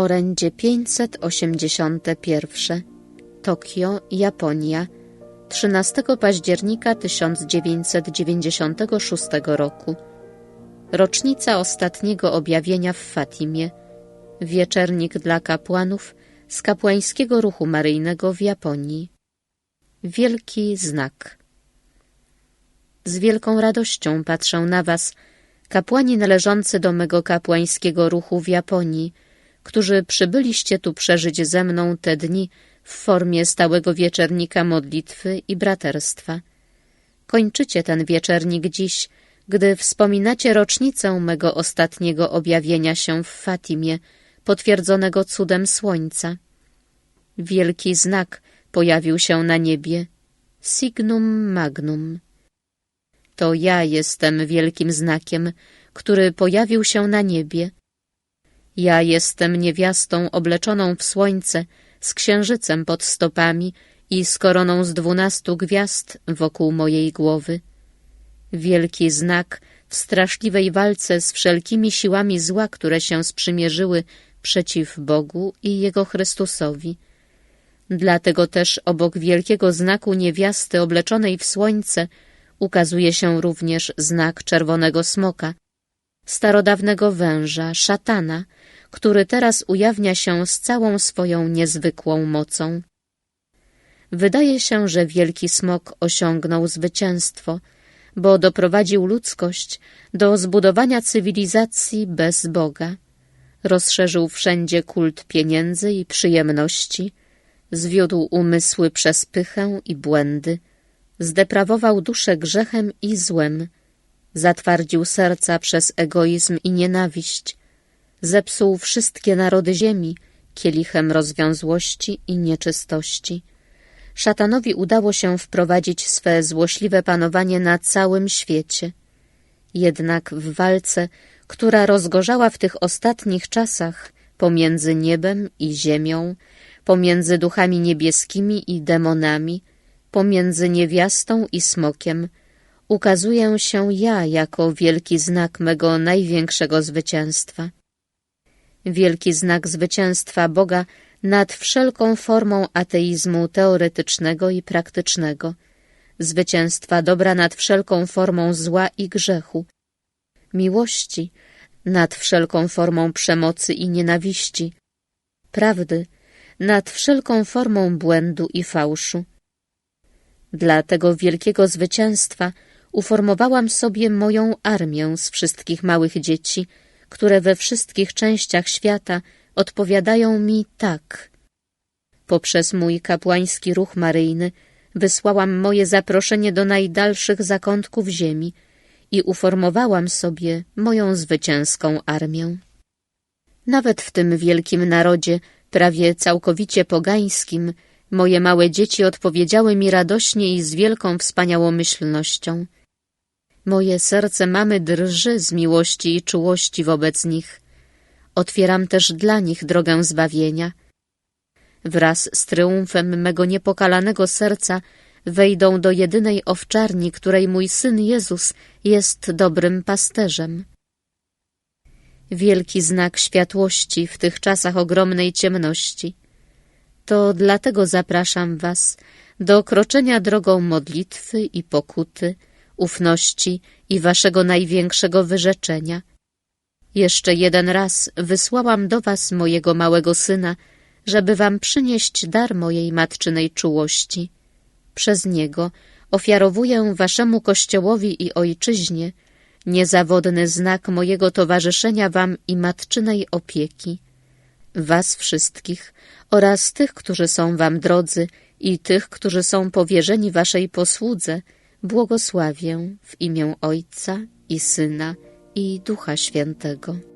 Orędzie 581 Tokio, Japonia 13 października 1996 roku. Rocznica ostatniego objawienia w Fatimie. Wieczernik dla kapłanów z kapłańskiego ruchu maryjnego w Japonii. Wielki znak. Z wielką radością patrzę na was, kapłani należący do mego kapłańskiego ruchu w Japonii, którzy przybyliście tu przeżyć ze mną te dni w formie stałego wieczernika modlitwy i braterstwa. Kończycie ten wieczernik dziś, gdy wspominacie rocznicę mego ostatniego objawienia się w Fatimie, potwierdzonego cudem słońca. Wielki znak pojawił się na niebie. Signum magnum. To ja jestem wielkim znakiem, który pojawił się na niebie. Ja jestem niewiastą obleczoną w słońce, z księżycem pod stopami i z koroną z dwunastu gwiazd wokół mojej głowy. Wielki znak w straszliwej walce z wszelkimi siłami zła, które się sprzymierzyły przeciw Bogu i Jego Chrystusowi. Dlatego też obok wielkiego znaku niewiasty obleczonej w słońce ukazuje się również znak czerwonego smoka, starodawnego węża, szatana, który teraz ujawnia się z całą swoją niezwykłą mocą. Wydaje się, że wielki smok osiągnął zwycięstwo, bo doprowadził ludzkość do zbudowania cywilizacji bez Boga. Rozszerzył wszędzie kult pieniędzy i przyjemności, zwiódł umysły przez pychę i błędy, zdeprawował duszę grzechem i złem, zatwardził serca przez egoizm i nienawiść, zepsuł wszystkie narody ziemi kielichem rozwiązłości i nieczystości. Szatanowi udało się wprowadzić swe złośliwe panowanie na całym świecie. Jednak w walce, która rozgorzała w tych ostatnich czasach pomiędzy niebem i ziemią, pomiędzy duchami niebieskimi i demonami, pomiędzy niewiastą i smokiem, ukazuję się ja jako wielki znak mego największego zwycięstwa. Wielki znak zwycięstwa Boga nad wszelką formą ateizmu teoretycznego i praktycznego, zwycięstwa dobra nad wszelką formą zła i grzechu, miłości nad wszelką formą przemocy i nienawiści, prawdy nad wszelką formą błędu i fałszu. Dla tego wielkiego zwycięstwa uformowałam sobie moją armię z wszystkich małych dzieci, które we wszystkich częściach świata odpowiadają mi tak. Poprzez mój kapłański ruch maryjny wysłałam moje zaproszenie do najdalszych zakątków ziemi i uformowałam sobie moją zwycięską armię. Nawet w tym wielkim narodzie, prawie całkowicie pogańskim, moje małe dzieci odpowiedziały mi radośnie i z wielką wspaniałomyślnością. Moje serce mamy drży z miłości i czułości wobec nich. Otwieram też dla nich drogę zbawienia. Wraz z triumfem mego niepokalanego serca wejdą do jedynej owczarni, której mój Syn Jezus jest dobrym pasterzem. Wielki znak światłości w tych czasach ogromnej ciemności. To dlatego zapraszam was do kroczenia drogą modlitwy i pokuty, ufności i waszego największego wyrzeczenia. Jeszcze jeden raz wysłałam do was mojego małego syna, żeby wam przynieść dar mojej matczynej czułości. Przez niego ofiarowuję waszemu Kościołowi i Ojczyźnie niezawodny znak mojego towarzyszenia wam i matczynej opieki. Was wszystkich oraz tych, którzy są wam drodzy i tych, którzy są powierzeni waszej posłudze, błogosławię w imię Ojca i Syna i Ducha Świętego.